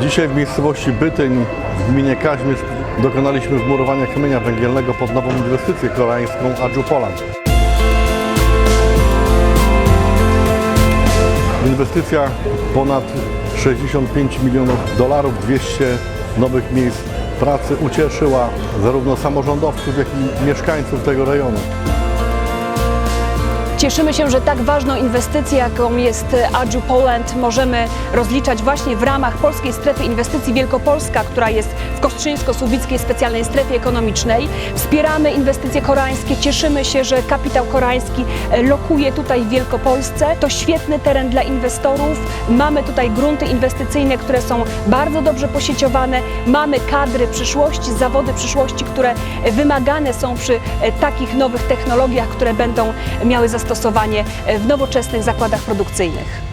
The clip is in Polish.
Dzisiaj w miejscowości Bytyń w gminie Kaźmierz dokonaliśmy wmurowania kamienia węgielnego pod nową inwestycję koreańską Aju Poland. Inwestycja ponad 65 milionów dolarów, 200 nowych miejsc pracy ucieszyła zarówno samorządowców, jak i mieszkańców tego rejonu. Cieszymy się, że tak ważną inwestycję, jaką jest Aju Poland, możemy rozliczać właśnie w ramach Polskiej Strefy Inwestycji Wielkopolska, która jest w Kostrzyńsko-Słubickiej Specjalnej Strefie Ekonomicznej. Wspieramy inwestycje koreańskie, cieszymy się, że kapitał koreański e, lokuje tutaj w Wielkopolsce. To świetny teren dla inwestorów. Mamy tutaj grunty inwestycyjne, które są bardzo dobrze posieciowane. Mamy kadry przyszłości, zawody przyszłości, które wymagane są przy e, takich nowych technologiach, które będą miały zastosowanie e, w nowoczesnych zakładach produkcyjnych.